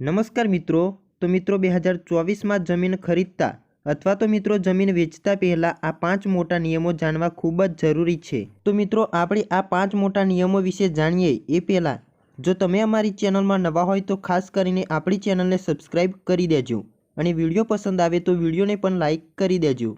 નમસ્કાર મિત્રો, તો મિત્રો બે હજાર ચોવીસમાં જમીન ખરીદતા અથવા તો મિત્રો જમીન વેચતા પહેલાં આ પાંચ મોટા નિયમો જાણવા ખૂબ જ જરૂરી છે. તો મિત્રો આપણે આ પાંચ મોટા નિયમો વિશે જાણીએ એ પહેલાં, જો તમે અમારી ચેનલમાં નવા હોય તો ખાસ કરીને આપણી ચેનલને સબસ્ક્રાઈબ કરી દેજો અને વીડિયો પસંદ આવે તો વિડીયોને પણ લાઈક કરી દેજો.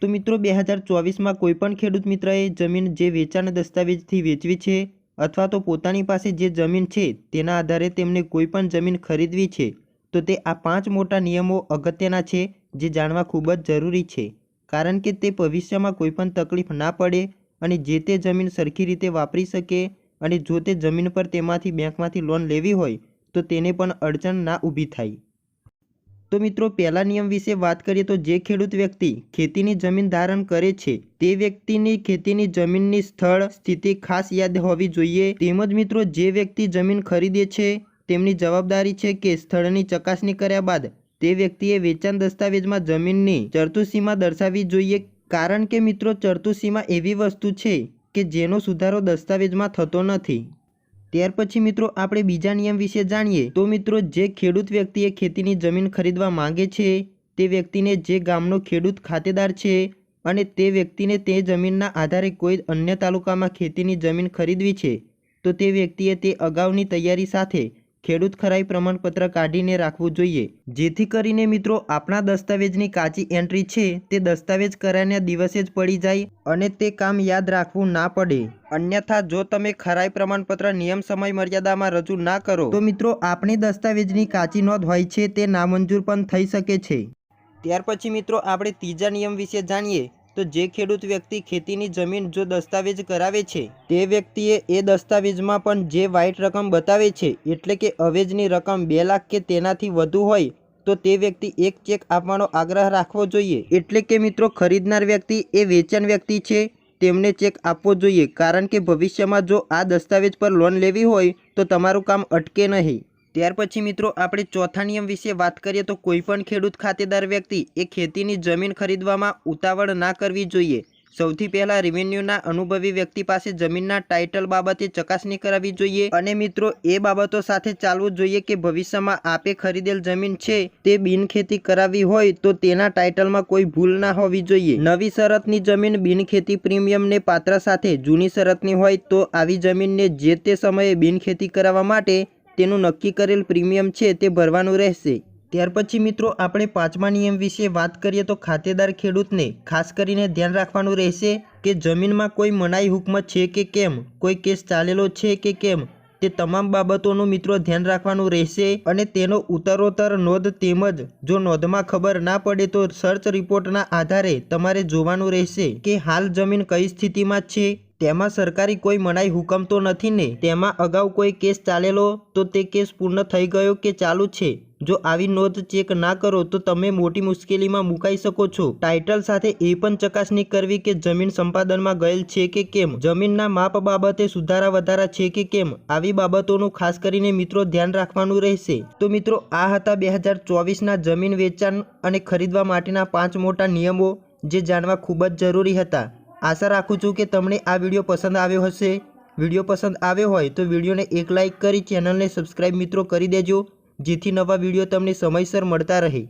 તો મિત્રો બે હજાર ચોવીસમાં કોઈપણ ખેડૂત મિત્રએ જમીન જે વેચાણ દસ્તાવેજથી વેચવી છે અથવા તો પોતાની પાસે જે જમીન છે, તેના આધારે તેમને કોઈ પણ જમીન ખરીદવી છે, તો તે આ પાંચ મોટા નિયમો અગત્યના છે, જે જાણવા ખૂબ જ જરૂરી છે. કારણ કે તે ભવિષ્યમાં કોઈ પણ તકલીફ ના પડે અને જે તે જમીન સરખી રીતે વાપરી શકે અને જો તે જમીન પર તેમાંથી બેંકમાંથી લોન લેવી હોય, તો તેને પણ અડચણ ના ઊભી થાય. તો મિત્રો, પહેલા નિયમ વિશે વાત કરીએ તો જે ખેડૂત વ્યક્તિ ખેતીની જમીન ધારણ કરે છે, તે વ્યક્તિની ખેતીની જમીનની સ્થળ, સ્થિતિ ખાસ યાદ હોવી જોઈએ. તેમજ મિત્રો, જે વ્યક્તિ જમીન ખરીદે છે, તેમની જવાબદારી છે કે સ્થળની ચકાસણી કર્યા બાદ તે વ્યક્તિએ વેચાણ દસ્તાવેજમાં જમીનની ચરતુસીમા દર્શાવવી જોઈએ. કારણ કે મિત્રો, ચરતુસીમા એવી વસ્તુ છે કે જેનો સુધારો દસ્તાવેજમાં થતો નથી. ત્યાર પછી મિત્રો આપણે બીજા નિયમ વિશે જાણીએ. તો મિત્રો, જે ખેડૂત વ્યક્તિએ ખેતીની જમીન ખરીદવા માંગે છે, તે વ્યક્તિને જે ગામનો ખેડૂત ખાતેદાર છે અને તે વ્યક્તિને તે જમીનના આધારે કોઈ અન્ય તાલુકામાં ખેતીની જમીન ખરીદવી છે, તો તે વ્યક્તિએ તે અગાઉની તૈયારી સાથે ખેડૂત ખરાઈ પ્રમાણપત્ર કાઢીને રાખવું જોઈએ. જેથી કરીને મિત્રો, આપણા દસ્તાવેજની કાચી એન્ટ્રી છે તે દસ્તાવેજ કરાયના દિવસે જ પડી જાય અને તે કામ યાદ રાખવું ના પડે. અન્યથા, જો તમે ખરાઈ પ્રમાણપત્ર નિયમ સમય મર્યાદામાં રજૂ ના કરો, તો મિત્રો, આપણી દસ્તાવેજની કાચી નોંધ હોય છે તે નામંજૂર પણ થઈ શકે છે. ત્યાર પછી મિત્રો, આપણે ત્રીજા નિયમ વિશે જાણીએ. તો જે ખેડૂત વ્યક્તિ ખેતીની જમીન જો દસ્તાવેજ કરાવે છે, તે વ્યક્તિએ એ દસ્તાવેજમાં પણ જે વ્હાઇટ રકમ બતાવે છે, એટલે કે અવેજની રકમ બે લાખ કે તેનાથી વધુ હોય, તો તે વ્યક્તિ એક ચેક આપવાનો આગ્રહ રાખવો જોઈએ. એટલે કે મિત્રો, ખરીદનાર વ્યક્તિ એ વેચાણ વ્યક્તિ છે, તેમને ચેક આપવો જોઈએ. કારણ કે ભવિષ્યમાં જો આ દસ્તાવેજ પર લોન લેવી હોય, તો તમારું કામ અટકે નહીં. ત્યાર પછી મિત્રો આપણે ચોથા નિયમ વિશે વાત કરીએ તો કોઈપણ ખેડૂત ખાતેદાર વ્યક્તિ એ ખેતીની જમીન ખરીદવામાં ઉતાવળ ના કરવી જોઈએ. સૌથી પહેલાં રેવન્યુના અનુભવી વ્યક્તિ પાસે જમીનના ટાઇટલ બાબતે ચકાસણી કરાવવી જોઈએ અને મિત્રો એ બાબતો સાથે ચાલવું જોઈએ કે ભવિષ્યમાં આપે ખરીદેલ જમીન છે તે બિનખેતી કરાવવી હોય તો તેના ટાઇટલમાં કોઈ ભૂલ ના હોવી જોઈએ. નવી શરતની જમીન બિનખેતી પ્રીમિયમને પાત્ર સાથે જૂની શરતની હોય તો આવી જમીનને જે તે સમયે બિનખેતી કરાવવા માટે તેનું નક્કી કરેલ પ્રીમિયમ છે તે ભરવાનું રહેશે. ત્યાર પછી મિત્રો, આપણે પાંચમા નિયમ વિશે વાત કરીએ તો ખાતેદાર ખેડૂતને ખાસ કરીને ધ્યાન રાખવાનું રહેશે કે જમીનમાં કોઈ મનાઈ હુકમ છે કે કેમ, કોઈ કેસ ચાલેલો છે કે કેમ, તે તમામ બાબતોનું મિત્રો ધ્યાન રાખવાનું રહેશે અને તેનો ઉત્તરોત્તર નોંધ તેમજ જો નોંધમાં ખબર ના પડે તો સર્ચ રિપોર્ટના આધારે તમારે જોવાનું રહેશે કે હાલ જમીન કઈ સ્થિતિમાં છે તેમાં સરકારી કોઈ મનાઈ હુકમ તો નથી ને? તેમાં અગાઉ કોઈ કેસ ચાલેલો? તો તે કેસ પૂર્ણ થઈ ગયો કે ચાલુ છે? જો આવી નોંધ ચેક ના કરો, તો તમે મોટી મુશ્કેલીમાં મુકાઈ શકો છો. ટાઇટલ સાથે એ પણ ચકાસણી કરવી કે જમીન સંપાદનમાં ગયેલ છે કે કેમ? જમીનના માપ બાબતે સુધારા વધારા છે કે કેમ? આવી બાબતોનું ખાસ કરીને મિત્રો ધ્યાન રાખવાનું રહેશે. તો મિત્રો, આ હતા બે હજાર ચોવીસના જમીન વેચાણ અને ખરીદવા માટેના પાંચ મોટા નિયમો, જે જાણવા ખૂબ જ જરૂરી હતા. આશા રાખું છું કે તમને આ વીડિયો પસંદ આવ્યો હશે. વીડિયો પસંદ આવ્યો હોય તો વિડીયોને એક લાઇક કરી ચેનલને સબસ્ક્રાઈબ મિત્રો કરી દેજો, જેથી નવા વીડિયો તમને સમયસર મળતા રહે.